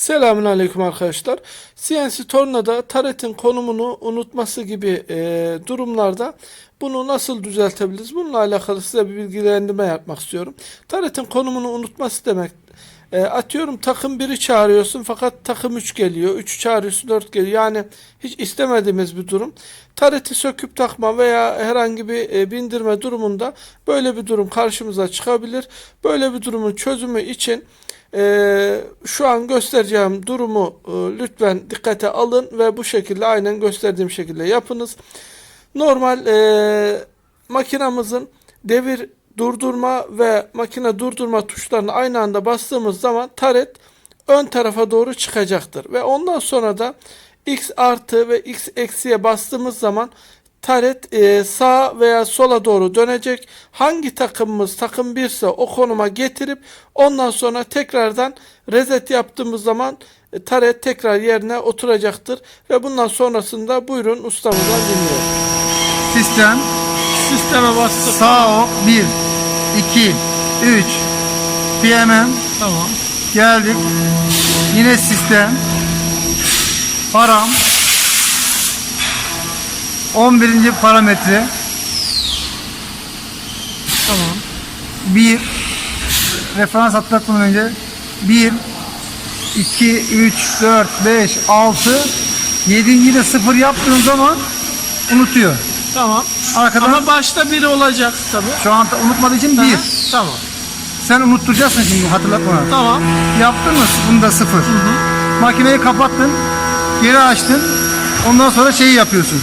Selamun Aleyküm arkadaşlar. CNC Torna'da taretin konumunu unutması gibi e, durumlarda bunu nasıl düzeltebiliriz? Bununla alakalı size bir bilgilendirme yapmak istiyorum. Taretin konumunu unutması demek e, atıyorum takım 1'i çağırıyorsun fakat takım 3 geliyor. 3'ü çağırıyorsun 4 geliyor. Yani hiç istemediğimiz bir durum. Tareti söküp takma veya herhangi bir e, bindirme durumunda böyle bir durum karşımıza çıkabilir. Böyle bir durumun çözümü için ee, şu an göstereceğim durumu e, lütfen dikkate alın ve bu şekilde aynen gösterdiğim şekilde yapınız. Normal e, makinamızın devir durdurma ve makine durdurma tuşlarını aynı anda bastığımız zaman taret ön tarafa doğru çıkacaktır. Ve ondan sonra da X artı ve X eksiye bastığımız zaman taret e, sağa veya sola doğru dönecek. Hangi takımımız takım 1 ise o konuma getirip ondan sonra tekrardan reset yaptığımız zaman e, taret tekrar yerine oturacaktır. Ve bundan sonrasında buyurun ustamızdan dinliyorum. Sistem Sisteme bastık. sağ ok 1 2 3 PMM Tamam. geldik. Yine sistem param 11. parametre Tamam. 1 referans atlatmadan önce 1 2 3 4 5 6 7. de 0 yaptığın zaman unutuyor. Tamam. Arkadan Ama başta biri olacak tabii. şu an unutmadığı için 1. Tamam. Sen unutturacaksın şimdi hatırlatma. Tamam. Yaptın mı? Bunda sıfır. Makineyi kapattın. Geri açtın. Ondan sonra şeyi yapıyorsun.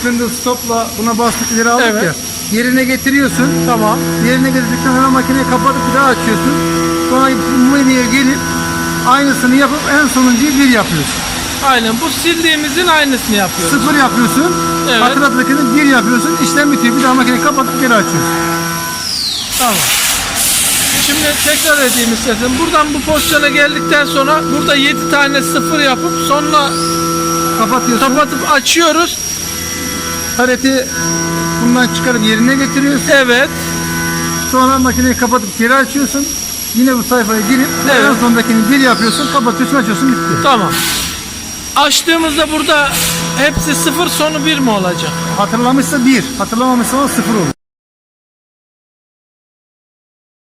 Spindle stopla buna bastık ileri aldık Evet. ya. Yerine getiriyorsun. Tamam. Yerine getirdikten sonra makineyi kapatıp bir daha açıyorsun. Sonra menüye gelip aynısını yapıp en sonuncuyu bir yapıyorsun. Aynen bu sildiğimizin aynısını yapıyoruz. Sıfır yapıyorsun. Evet. Hatırladıkını bir yapıyorsun. İşlem bitiyor. Bir daha makineyi kapatıp geri açıyorsun. Tamam. Şimdi tekrar edeyim istedim. Buradan bu pozisyona geldikten sonra burada 7 tane sıfır yapıp sonra Kapatıyorsun. kapatıp açıyoruz. Tareti bundan çıkarıp yerine getiriyorsun. Evet. Sonra makineyi kapatıp geri açıyorsun. Yine bu sayfaya girip Evet. en sondakini bir yapıyorsun, kapatıyorsun, açıyorsun, bitti. Tamam. Açtığımızda burada hepsi sıfır sonu bir mi olacak? Hatırlamışsa bir, hatırlamamışsa sıfır olur.